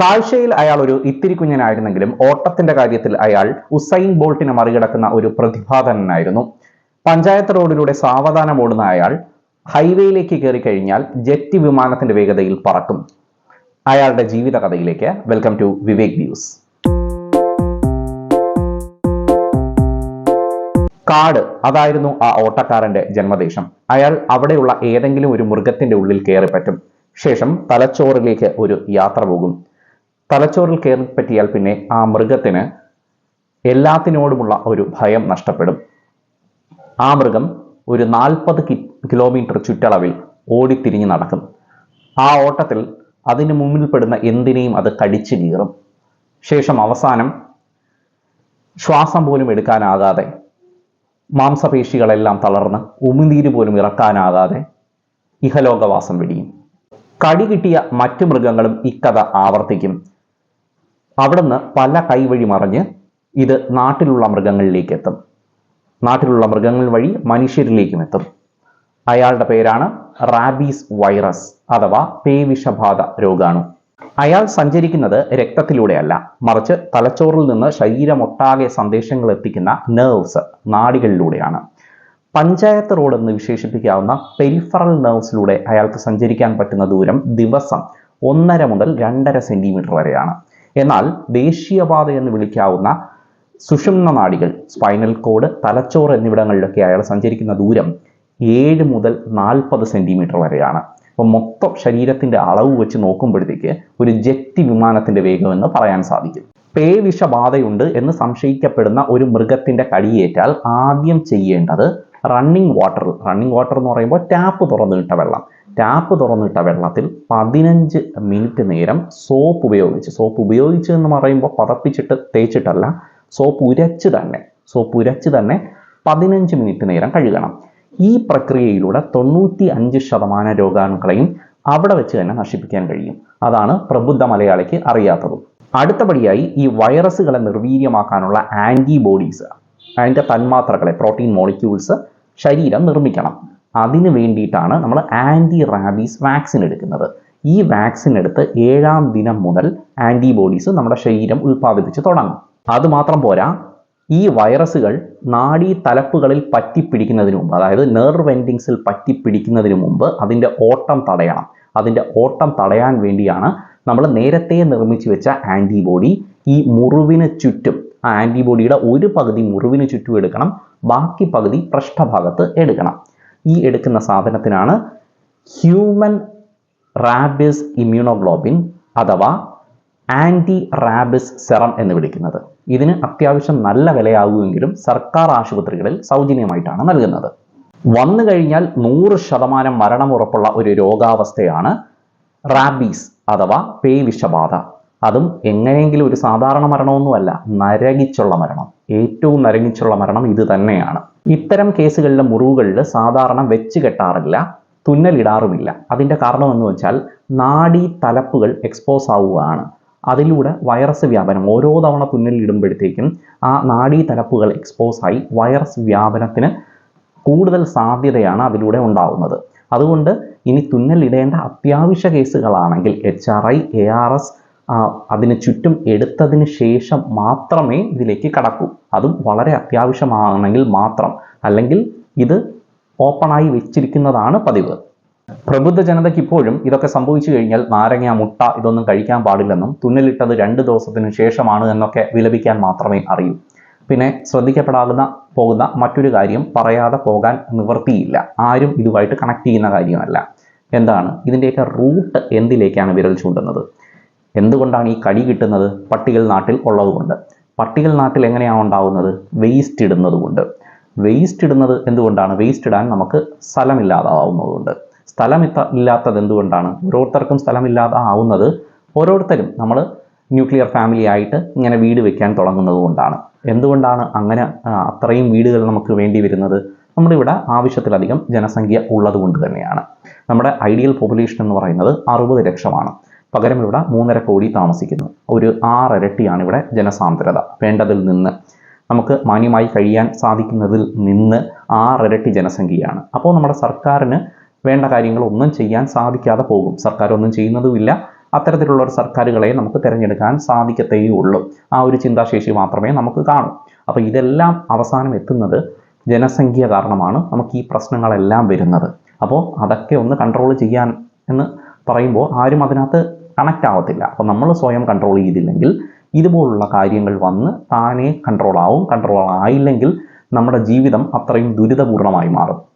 കാഴ്ചയിൽ അയാൾ ഒരു ഇത്തിരി കുഞ്ഞനായിരുന്നെങ്കിലും ഓട്ടത്തിന്റെ കാര്യത്തിൽ അയാൾ ഉസൈൻ ബോൾട്ടിനെ മറികടക്കുന്ന ഒരു പ്രതിഭാധനനായിരുന്നു. പഞ്ചായത്ത് റോഡിലൂടെ സാവധാനം ഓടുന്ന അയാൾ ഹൈവേയിലേക്ക് കയറി കഴിഞ്ഞാൽ ജെറ്റ് വിമാനത്തിന്റെ വേഗതയിൽ പറക്കും. അയാളുടെ ജീവിത കഥയിലേക്ക് വെൽക്കം ടു വിവേക് ന്യൂസ്. കാട് അതായിരുന്നു ആ ഓട്ടക്കാരന്റെ ജന്മദേശം. അയാൾ അവിടെയുള്ള ഏതെങ്കിലും ഒരു മൃഗത്തിന്റെ ഉള്ളിൽ കയറി പറ്റും. ശേഷം തലച്ചോറിലേക്ക് ഒരു യാത്ര പോകും. തലച്ചോറിൽ കയറി പറ്റിയാൽ പിന്നെ ആ മൃഗത്തിന് എല്ലാത്തിനോടുമുള്ള ഒരു ഭയം നഷ്ടപ്പെടും. ആ മൃഗം ഒരു നാൽപ്പത് കിലോമീറ്റർ ചുറ്റളവിൽ ഓടിത്തിരിഞ്ഞ് നടക്കും. ആ ഓട്ടത്തിൽ അതിന് മുമ്പിൽപ്പെടുന്ന എന്തിനേയും അത് കടിച്ചു കീറും. ശേഷം അവസാനം ശ്വാസം പോലും എടുക്കാനാകാതെ മാംസപേശികളെല്ലാം തളർന്ന് ഉമിനീര് പോലും ഇറക്കാനാകാതെ ഇഹലോകവാസം വെടിയും. കടി കിട്ടിയ മറ്റു മൃഗങ്ങളും ഇക്കഥ ആവർത്തിക്കും. അവിടുന്ന് പല കൈവഴി മറിഞ്ഞ് ഇത് നാട്ടിലുള്ള മൃഗങ്ങളിലേക്ക് എത്തും നാട്ടിലുള്ള മൃഗങ്ങൾ വഴി മനുഷ്യരിലേക്കും എത്തും അയാളുടെ പേരാണ് റാബീസ് വൈറസ് അഥവാ പേവിഷബാധ രോഗാണു. അയാൾ സഞ്ചരിക്കുന്നത് രക്തത്തിലൂടെയല്ല മറിച്ച് തലച്ചോറിൽ നിന്ന് ശരീരമൊട്ടാകെ സന്ദേശങ്ങൾ എത്തിക്കുന്ന നെർവ്സ് നാടികളിലൂടെയാണ്. പഞ്ചായത്ത് റോഡ് എന്ന് വിശേഷിപ്പിക്കാവുന്ന പെരിഫറൽ നെർവ്സിലൂടെ അയാൾക്ക് സഞ്ചരിക്കാൻ പറ്റുന്ന ദൂരം ദിവസം ഒന്നര മുതൽ രണ്ടര സെന്റിമീറ്റർ വരെയാണ്. എന്നാൽ ദേശീയപാത എന്ന് വിളിക്കാവുന്ന സുഷുമ്ന നാടികൾ സ്പൈനൽ കോഡ് തലച്ചോറ് എന്നിവിടങ്ങളിലൊക്കെ അയാൾ സഞ്ചരിക്കുന്ന ദൂരം ഏഴ് മുതൽ നാൽപ്പത് സെന്റിമീറ്റർ വരെയാണ്. അപ്പോൾ മൊത്തം ശരീരത്തിന്റെ അളവ് വെച്ച് നോക്കുമ്പോഴത്തേക്ക് ഒരു ജെറ്റ് വിമാനത്തിന്റെ വേഗം എന്ന് പറയാൻ സാധിക്കും. പേവിഷബാധയുണ്ട് എന്ന് സംശയിക്കപ്പെടുന്ന ഒരു മൃഗത്തിന്റെ കടിയേറ്റാൽ ആദ്യം ചെയ്യേണ്ടത് റണ്ണിംഗ് വാട്ടർ റണ്ണിംഗ് വാട്ടർ എന്ന് പറയുമ്പോൾ ടാപ്പ് തുറന്നു വിട്ട വെള്ളം. ടാപ്പ് തുറന്നിട്ട വെള്ളത്തിൽ പതിനഞ്ച് മിനിറ്റ് നേരം സോപ്പ് ഉപയോഗിച്ച് സോപ്പ് ഉപയോഗിച്ച് എന്ന് പറയുമ്പോൾ പതപ്പിച്ചിട്ട് തേച്ചിട്ടല്ല സോപ്പ് ഉരച്ച് തന്നെ സോപ്പ് ഉരച്ച് തന്നെ പതിനഞ്ച് മിനിറ്റ് നേരം കഴുകണം. ഈ പ്രക്രിയയിലൂടെ തൊണ്ണൂറ്റി അഞ്ച് ശതമാനം രോഗാണുക്കളെയും അവിടെ വെച്ച് തന്നെ നശിപ്പിക്കാൻ കഴിയും. അതാണ് പ്രബുദ്ധ മലയാളിക്ക് അറിയാത്തത്. അടുത്തപടിയായി ഈ വൈറസുകളെ നിർവീര്യമാക്കാനുള്ള ആന്റിബോഡീസ് അതിന്റെ തന്മാത്രകളെ പ്രോട്ടീൻ മോളിക്യൂൾസ് ശരീരം നിർമ്മിക്കണം. അതിന് വേണ്ടിയിട്ടാണ് നമ്മൾ ആന്റി റാബീസ് വാക്സിൻ എടുക്കുന്നത്. ഈ വാക്സിൻ എടുത്ത് ഏഴാം ദിനം മുതൽ ആന്റിബോഡീസ് നമ്മുടെ ശരീരം ഉൽപ്പാദിപ്പിച്ച് തുടങ്ങും. അതുമാത്രം പോരാ ഈ വൈറസുകൾ നാഡീ തലപ്പുകളിൽ പറ്റിപ്പിടിക്കുന്നതിന് മുമ്പ് അതായത് നെർവ് എൻഡിങ്സിൽ പറ്റിപ്പിടിക്കുന്നതിന് മുമ്പ് അതിന്റെ ഓട്ടം തടയണം. അതിന്റെ ഓട്ടം തടയാൻ വേണ്ടിയാണ് നമ്മൾ നേരത്തെ നിർമ്മിച്ചു വെച്ച ആന്റിബോഡി ഈ മുറിവിന് ചുറ്റും ആ ആന്റിബോഡിയുടെ ഒരു പകുതി മുറിവിന് ചുറ്റും എടുക്കണം ബാക്കി പകുതി പൃഷ്ഠഭാഗത്ത് എടുക്കണം. ഈ എടുക്കുന്ന സാധനത്തിനാണ് ഹ്യൂമൻ റാബിസ് ഇമ്മ്യൂണോഗ്ലോബിൻ അഥവാ ആന്റി റാബിസ് സെറം എന്ന് വിളിക്കുന്നത്. ഇതിന് അത്യാവശ്യം നല്ല വിലയാകുമെങ്കിലും സർക്കാർ ആശുപത്രികളിൽ സൗജന്യമായിട്ടാണ് നൽകുന്നത്. വന്നു കഴിഞ്ഞാൽ നൂറ് ശതമാനം മരണമുറപ്പുള്ള ഒരു രോഗാവസ്ഥയാണ് റാബീസ് അഥവാ പേവിഷബാധ. അതും എങ്ങനെയെങ്കിലും ഒരു സാധാരണ മരണമൊന്നുമല്ല നരകിച്ചുള്ള മരണം. ഏറ്റവും നരകിച്ചുള്ള മരണം ഇത് തന്നെയാണ്. ഇത്തരം കേസുകളിലെ മുറിവുകളിൽ സാധാരണ വെച്ച് കെട്ടാറില്ല തുന്നലിടാറുമില്ല അതിന്റെ കാരണമെന്ന് വെച്ചാൽ നാഡീ തലപ്പുകൾ എക്സ്പോസ് ആവുകയാണ്. അതിലൂടെ വൈറസ് വ്യാപനം ഓരോ തവണ തുന്നലിടുമ്പോഴത്തേക്കും ആ നാഡീ തലപ്പുകൾ എക്സ്പോസ് ആയി വൈറസ് വ്യാപനത്തിന് കൂടുതൽ സാധ്യതയാണ് അതിലൂടെ ഉണ്ടാവുന്നത്. അതുകൊണ്ട് ഇനി തുന്നലിടേണ്ട അത്യാവശ്യ കേസുകളാണെങ്കിൽ H R I A R S അതിന് ചുറ്റും എടുത്തതിന് ശേഷം മാത്രമേ ഇതിലേക്ക് കടക്കൂ. അതും വളരെ അത്യാവശ്യമാണെങ്കിൽ മാത്രം. അല്ലെങ്കിൽ ഇത് ഓപ്പണായി വെച്ചിരിക്കുന്നതാണ് പതിവ്. പ്രബുദ്ധ ജനതയ്ക്ക് ഇപ്പോഴും ഇതൊക്കെ സംഭവിച്ചു കഴിഞ്ഞാൽ നാരങ്ങ മുട്ട ഇതൊന്നും കഴിക്കാൻ പാടില്ലെന്നും തുന്നലിട്ടത് രണ്ട് ദിവസത്തിന് ശേഷമാണ് എന്നൊക്കെ വിലപിക്കാൻ മാത്രമേ അറിയൂ. പിന്നെ ശ്രദ്ധിക്കപ്പെടാകുന്ന പോകുന്ന മറ്റൊരു കാര്യം പറയാതെ പോകാൻ നിവൃത്തിയില്ല. ആരും ഇതുമായിട്ട് കണക്ട് ചെയ്യുന്ന കാര്യമല്ല. എന്താണ്? ഇതിന്റെയൊക്കെ റൂട്ട് എന്തിലേക്കാണ് വിരൽ ചൂണ്ടുന്നത്? എന്തുകൊണ്ടാണ് ഈ കടി കിട്ടുന്നത്? പട്ടികൾ നാട്ടിൽ ഉള്ളതുകൊണ്ട്. പട്ടികൾ നാട്ടിൽ എങ്ങനെയാണ് ഉണ്ടാവുന്നത്? വേസ്റ്റ് ഇടുന്നത് കൊണ്ട് വേസ്റ്റ് ഇടുന്നത് എന്തുകൊണ്ടാണ്? വേസ്റ്റ് ഇടാൻ നമുക്ക് സ്ഥലമില്ലാതാവുന്നതുകൊണ്ട്. സ്ഥലം ഇല്ലാത്തത് എന്തുകൊണ്ടാണ്? ഓരോരുത്തർക്കും സ്ഥലമില്ലാതെ ആവുന്നത് ഓരോരുത്തരും. നമ്മൾ ന്യൂക്ലിയർ ഫാമിലി ആയിട്ട് ഇങ്ങനെ വീട് വെക്കാൻ തുടങ്ങുന്നത് കൊണ്ടാണ് എന്തുകൊണ്ടാണ് അങ്ങനെ അത്രയും വീടുകൾ നമുക്ക് വേണ്ടി വരുന്നത്? നമ്മുടെ ഇവിടെ ആവശ്യത്തിലധികം ജനസംഖ്യ ഉള്ളത് കൊണ്ട് തന്നെയാണ്. നമ്മുടെ ഐഡിയൽ പോപ്പുലേഷൻ എന്ന് പറയുന്നത് അറുപത് ലക്ഷമാണ്. പകരം ഇവിടെ മൂന്നര കോടി താമസിക്കുന്നു. ഒരു ആറിരട്ടിയാണ് ഇവിടെ ജനസാന്ദ്രത. വേണ്ടതിൽ നിന്ന് നമുക്ക് മാന്യമായി കഴിയാൻ സാധിക്കുന്നതിൽ നിന്ന് ആറിരട്ടി ജനസംഖ്യയാണ്. അപ്പോൾ നമ്മുടെ സർക്കാരിന് വേണ്ട കാര്യങ്ങളൊന്നും ചെയ്യാൻ സാധിക്കാതെ പോകും. സർക്കാർ ഒന്നും ചെയ്യുന്നതുമില്ല. അത്തരത്തിലുള്ള ഒരു സർക്കാരുകളെ നമുക്ക് തിരഞ്ഞെടുക്കാൻ സാധിക്കത്തേ ഉള്ളൂ ആ ഒരു ചിന്താശേഷി മാത്രമേ നമുക്ക് കാണൂ. അപ്പോൾ ഇതെല്ലാം അവസാനം എത്തുന്നത് ജനസംഖ്യ കാരണമാണ് നമുക്ക് ഈ പ്രശ്നങ്ങളെല്ലാം വരുന്നത്. അപ്പോൾ അതൊക്കെ ഒന്ന് കൺട്രോൾ ചെയ്യാൻ എന്ന് പറയുമ്പോൾ ആരും അതിനകത്ത് കണക്റ്റ് ആവത്തില്ല. അപ്പോൾ നമ്മൾ സ്വയം കൺട്രോൾ ചെയ്തില്ലെങ്കിൽ ഇതുപോലുള്ള കാര്യങ്ങൾ വന്ന് താനേ കൺട്രോൾ ആവും കൺട്രോൾ ആയില്ലെങ്കിൽ നമ്മുടെ ജീവിതം അത്രയും ദുരിതപൂർണമായി മാറും.